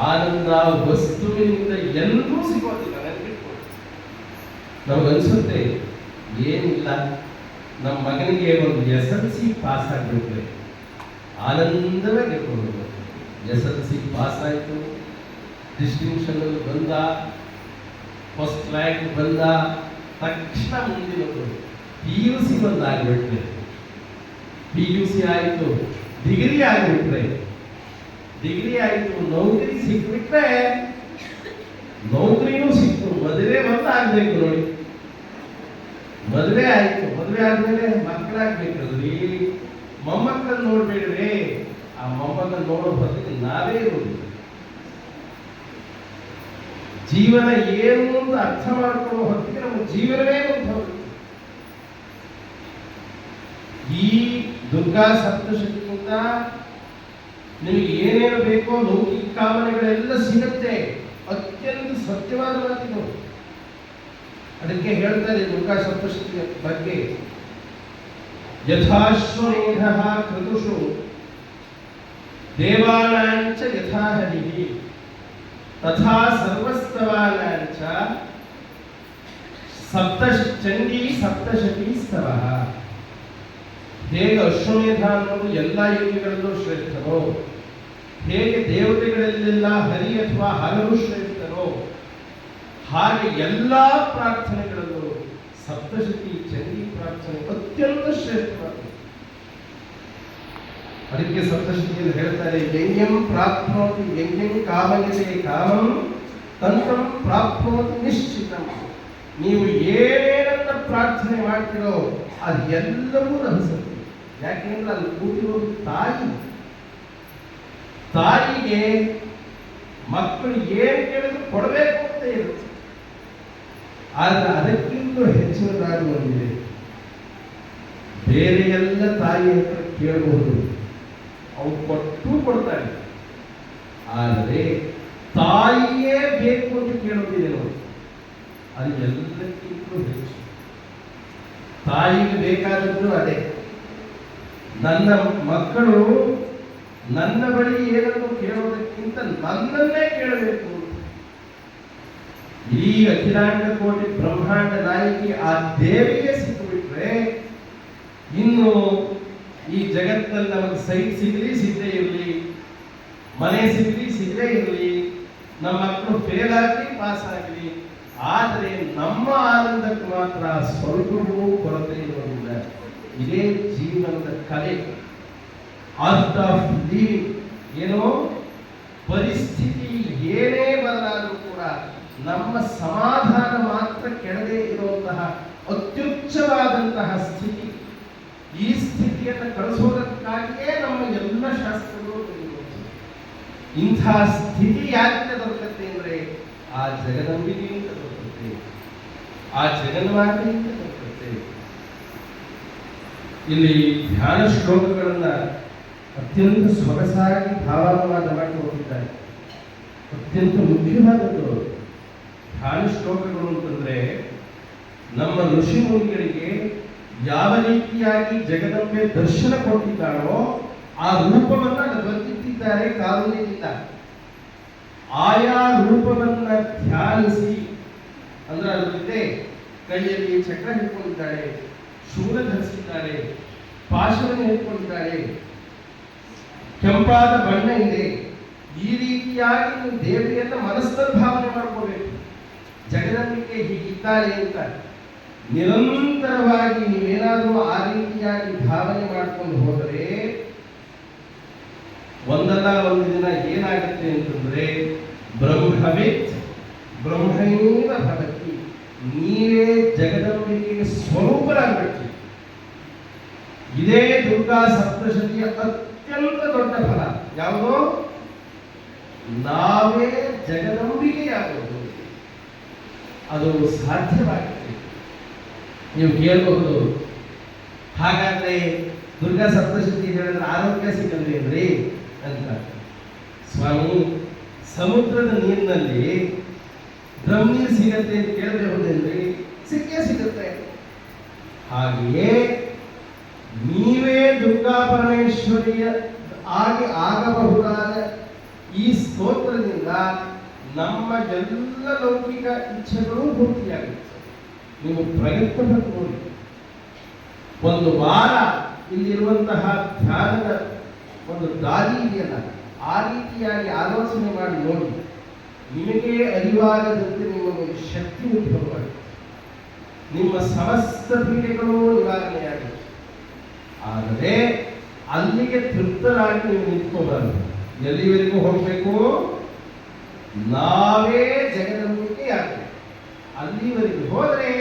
ಆನಂದ ವಸ್ತುವಿನಿಂದ ಎಲ್ಲರೂ ಸಿಗೋದಿಲ್ಲ ನಮಗನ್ಸುತ್ತೆ ಏನಿಲ್ಲ ನಮ್ಮ ಮಗನಿಗೆ ಒಂದು ಎಸ್ ಎಲ್ ಸಿ ಪಾಸ್ ಆಗಿಬಿಟ್ರೆ ಆನಂದವೇ ಗೆದ್ಕೊಂಡು ಎಸ್ ಎಲ್ ಸಿ ಪಾಸ್ ಆಯಿತು ಡಿಸ್ಟಿಂಕ್ಷನ್ ಬಂದ ಫಸ್ಟ್ ರ್ಯಾಂಕ್ ಬಂದ, ತಕ್ಷಣ ಮುಂದಿನದು ಪಿ ಯು ಸಿ ಬಂದಾಗಿಬಿಟ್ರೆ ಪಿ ಯು ಸಿ ಆಯಿತು ಡಿಗ್ರಿ ಆಗಿಬಿಟ್ರೆ ಡಿಗ್ರಿ ಆಯಿತು, ನೌಕರಿ ಸಿಕ್ಬಿಟ್ರೆ ನೌಕರಿನೂ ಸಿಕ್ತು, ಮದುವೆ ಬಂದು ಆಗ್ಬೇಕು ನೋಡಿ. ಮದುವೆ ಆಯ್ತು, ಮದುವೆ ಆದ್ಮೇಲೆ ಮಕ್ಕಳಾಗ್ಬೇಕಲ್ರಿ ಮೊಮ್ಮಕ್ಕಳನ್ನ ನೋಡ್ಬೇಡ್ರಿ. ಆ ಮೊಮ್ಮಕ್ಕಳನ್ನ ನೋಡೋ ಹೊತ್ತಿಗೆ ನಾವೇ ಇರೋದು. ಜೀವನ ಏನು ಅಂತ ಅರ್ಥ ಮಾಡ್ಕೊಳ್ಳೋ ಹೊತ್ತಿಗೆ ನಮ್ಮ ಜೀವನವೇ ಒಂದು ಈ ದುರ್ಗಾ ಸಪ್ತಶಕ್ತಿಯಿಂದ ನಿಮಗೆ ಏನೇನು ಬೇಕೋ ಲೌಕಿಕ ಕಾಮನೆಗಳೆಲ್ಲ ಸಿಗುತ್ತೆ. ಅತ್ಯಂತ ಸತ್ಯವಾದ ಮಾತಿದು ಅದಕ್ಕೆ ಹೇಳ್ತಾರೆ ದುರ್ಗಾ ಸಪ್ತಶಕ್ತಿಯ ಬಗ್ಗೆ. ಯಥಾಶ್ವಮೇಧ ಕ್ರತುಷು ದೇವಾನಾಂಚ ಯಥಾಹರಿ ತಥಾ ಸರ್ವಸ್ತವಾನಾಂಚ. ಸಪ್ತಶ ಚಂಡಿ ಸಪ್ತಶತಿ ಸ್ತವಃ. ಹೇಗೆ ಅಶ್ವಮೇಧ ಅನ್ನೋದು ಎಲ್ಲ ಯೋಗಿಗಳಲ್ಲೂ ಶ್ರೇಷ್ಠರೋ ಹೇಗೆ ದೇವತೆಗಳಲ್ಲೆಲ್ಲ ಹರಿ ಅಥವಾ ಹಲವು ಶ್ರೇಷ್ಠರೋ ಹಾಗೆ ಎಲ್ಲ ಪ್ರಾರ್ಥನೆಗಳಲ್ಲೂ ಸಪ್ತಶತಿ, ಚಂಡಿ ಪ್ರಾರ್ಥನೆ ಅತ್ಯಂತ ಶ್ರೇಷ್ಠವಾದ ಅದಕ್ಕೆ ಸಪ್ತಶತಿಯಲ್ಲಿ ಹೇಳ್ತಾರೆ ಯಂಗ್ಯಂ ಪ್ರಾಪ್ನೋತಿ ಯಂಗ್ಯಂ ಕಾಮಗಿದೆ ಕಾಮಂ ತಂತ್ರಂ ಪ್ರಾಪ್ನೋತಿ ನಿಶ್ಚಿತ. ನೀವು ಏನೇನನ್ನ ಪ್ರಾರ್ಥನೆ ಮಾಡ್ತೀರೋ ಅದೆಲ್ಲವೂ ರಹಸ್ಯ ಯಾಕೆಂದ್ರೆ ಅಲ್ಲಿ ಕೂತಿರೋದು ತಾಯಿ. ತಾಯಿಗೆ ಮಕ್ಕಳು ಏನು ಕೇಳಿದ್ರು ಕೊಡಬೇಕು ಅಂತ ಇರುತ್ತೆ ಆದ್ರೆ ಅದಕ್ಕಿಂತ ಹೆಚ್ಚಿನದಾಗಿ ಒಂದಿದೆ. ಬೇರೆ ಎಲ್ಲ ತಾಯಿ ಹತ್ರ ಕೇಳಬಹುದು ಅವು ಕೊಟ್ಟು ಕೊಡ್ತಾರೆ. ಆದರೆ ತಾಯಿಯೇ ಬೇಕು ಅಂತ ಕೇಳೋದಿದೆ ನೋಡಿ. ಅದು ಎಲ್ಲಕ್ಕಿಂತಲೂ ಹೆಚ್ಚು. ತಾಯಿಗೆ ಬೇಕಾದದ್ದು ಅದೇ. ನನ್ನ ಮಕ್ಕಳು ನನ್ನ ಬಳಿ ಏನನ್ನು ಕೇಳೋದಕ್ಕಿಂತ ನನ್ನನ್ನೇ ಕೇಳಬೇಕು. ಈ ಅಖಿಲಾಂಡ ಕೋಟಿ ಬ್ರಹ್ಮಾಂಡ ನಾಯಕಿ ಆ ದೇವಿಗೆ ಸಿಕ್ಕಿಬಿಟ್ರೆ ಇನ್ನು ಈ ಜಗತ್ತಲ್ಲಿ ನಮಗೆ ಸೈಟ್ ಸಿಗಲಿ ಸಿಗದೆ ಇರಲಿ, ಮನೆ ಸಿಗಲಿ, ಸಿಗದೆ ಇರಲಿ, ನಮ್ಮ ಮಕ್ಕಳು ಫೇಲ್ ಆಗಲಿ ಪಾಸ್ ಆಗಲಿ, ಆದರೆ ನಮ್ಮ ಆನಂದಕ್ಕೆ ಮಾತ್ರ ಸ್ವಲ್ಪವೂ ಕೊರತೆ ಇರುವುದಿಲ್ಲ. ಇದೇ ಜೀವನದ ಕಲೆ, ಆರ್ಟ್ ಆಫ್ ಲಿವಿಂಗ್ ಏನೋ ಪರಿಸ್ಥಿತಿ ಏನೇ ಬದಲಾದರೂ ಕೂಡ ನಮ್ಮ ಸಮಾಧಾನ ಮಾತ್ರ ಕೆಡದೆ ಇರುವಂತಹ ಅತ್ಯುಚ್ಚವಾದಂತಹ ಸ್ಥಿತಿ, ಈ ಸ್ಥಿತಿಯನ್ನು ಕಳಿಸೋದಕ್ಕಾಗಿಯೇ ನಮ್ಮ ಎಲ್ಲ ಶಾಸ್ತ್ರಗಳು. ಇಂಥ ಸ್ಥಿತಿ ಯಾಕೆ ದೊರಕತ್ತೆ ಅಂದ್ರೆ ಆ ಜಗದಂಬಿಕೆಯಿಂದ ದೊರಕುತ್ತೆ ಆ ಜಗನ್ಮಾತೆಯಿಂದ ದೊರಕುತ್ತೆ ಇಲ್ಲಿ ಧ್ಯಾನ ಶ್ಲೋಕಗಳನ್ನು ಅತ್ಯಂತ ಸೊಗಸಾಗಿ ಭಾವಾನುವಾದ ಮಾಡಿ ಹೋಗಿದ್ದಾರೆ ಅತ್ಯಂತ ಮುಖ್ಯವಾದದ್ದು ಧ್ಯಾನ ಶ್ಲೋಕಗಳು ಅಂತಂದ್ರೆ ನಮ್ಮ ಋಷಿ ಮುನಿಗಳಿಗೆ ಯಾವ ರೀತಿಯಾಗಿ ಜಗದಂಬೆ ದರ್ಶನ ಕೊಟ್ಟಿದ್ದಾರೋ ಆ ರೂಪವನ್ನ ಬರ್ತಿದ್ದಾರೆ ಕಾನೂನಿನಿಂದ ಆಯಾ ರೂಪವನ್ನ ಧ್ಯಾನಿಸಿ ಅಂದ್ರೆ ಜೊತೆ ಕೈಯಲ್ಲಿ ಚಕ್ರ ಹಿಡ್ಕೊಂಡಿದ್ದಾಳೆ. ಶೂಲ ಧರಿಸಿದ್ದಾರೆ ಪಾಶವನ್ನು ಹೇಳ್ಕೊಂಡಿದ್ದಾರೆ ಕೆಂಪಾದ ಬಣ್ಣ ಇದೆ. ಈ ರೀತಿಯಾಗಿ ನೀವು ದೇವಿಯನ್ನ ಮನಸ್ಸಲ್ಲಿ ಭಾವನೆ ಮಾಡ್ಕೋಬೇಕು. ಜಗದಂಬಿಕೆ ಹೀಗಿದ್ದಾರೆ ಅಂತ. ನಿರಂತರವಾಗಿ ನೀವೇನಾದರೂ ಆ ರೀತಿಯಾಗಿ ಭಾವನೆ ಮಾಡ್ಕೊಂಡು ಹೋದರೆ, ಒಂದಲ್ಲ ಒಂದು ದಿನ ಏನಾಗುತ್ತೆ ಅಂತಂದ್ರೆ ಬ್ರಹ್ಮವೇ ಬ್ರಹ್ಮೈವ ಭವತಿ. ನೀವೇ ಜಗದಂಬಿಕೆಗೆ ಸ್ವರೂಪರಾಗಬೇಕು ಇದೇ ದುರ್ಗಾ ಸಪ್ತಶತಿಯ ಅತ್ಯಂತ ದೊಡ್ಡ ಫಲ. ಯಾವುದು? ನಾವೇ ಜಗದಂಬಿಕೆಯಾಗುವುದು. ಅದು ಸಾಧ್ಯವಾಗುತ್ತೆ ನೀವು ಕೇಳಬಹುದು. ಹಾಗಾದ್ರೆ ದುರ್ಗಾ ಸಪ್ತಶತಿ ಹೇಳಿದ್ರೆ ಆರೋಗ್ಯ ಸಿಗಲ್ವೇನ್ರಿ ಅಂತ. ಸ್ವಾಮಿ, ಸಮುದ್ರದ ನೀರಿನಲ್ಲಿ ದ್ರವ್ಯ ಸಿಗತ್ತೆ ಅಂತ ಕೇಳಿದ್ರೆ ಹೋದೇನ್ರಿ ಸಿಕ್ಕೇ ಸಿಗುತ್ತೆ. ಹಾಗೆಯೇ ಪರಮೇಶ್ವರಿಯ ಆಗಿ ಆಗಬಹುದಾದ ಈ ಸ್ತೋತ್ರದಿಂದ ನಮ್ಮ ಎಲ್ಲ ಲೌಕಿಕ ಇಚ್ಛೆಗಳು ಪೂರ್ತಿಯಾಗುತ್ತೆ. ನೀವು ಪ್ರಯತ್ನ ನೋಡಿ. ಒಂದು ವಾರ ಇಲ್ಲಿರುವಂತಹ ಧ್ಯಾನದ ಒಂದು ದಾರಿ ಇದೆಯಲ್ಲ, ಆ ರೀತಿಯಾಗಿ ಆಲೋಚನೆ ಮಾಡಿ ನೋಡಿ. ನಿಮಗೆ ಅರಿವಾಗದಂತೆ ನಿಮಗೆ ಶಕ್ತಿ ಉದ್ಭವವಾಗುತ್ತೆ. ನಿಮ್ಮ ಸಮಸ್ತ ಪೀಡೆಗಳು ನಿವಾರಣೆಯಾಗುತ್ತೆ. ಆದರೆ ಅಲ್ಲಿಗೆ ತೃಪ್ತರಾಗಿ ನೀವು ನಿಂತ್ಕೋಬಾರದು ಎಲ್ಲಿವರೆಗೂ ಹೋಗಬೇಕು? ನಾವೇ ಜಗದಂಬಿಕೆ ಆಗಬೇಕು. ಅಲ್ಲಿವರೆಗೂ ಹೋದರೆ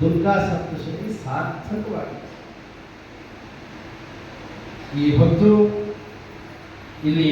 ದುರ್ಗಾ ಸಪ್ತಶತಿ ಸಾರ್ಥಕವಾಗಿದೆ. ಈ ಹೊತ್ತು ಇಲ್ಲಿ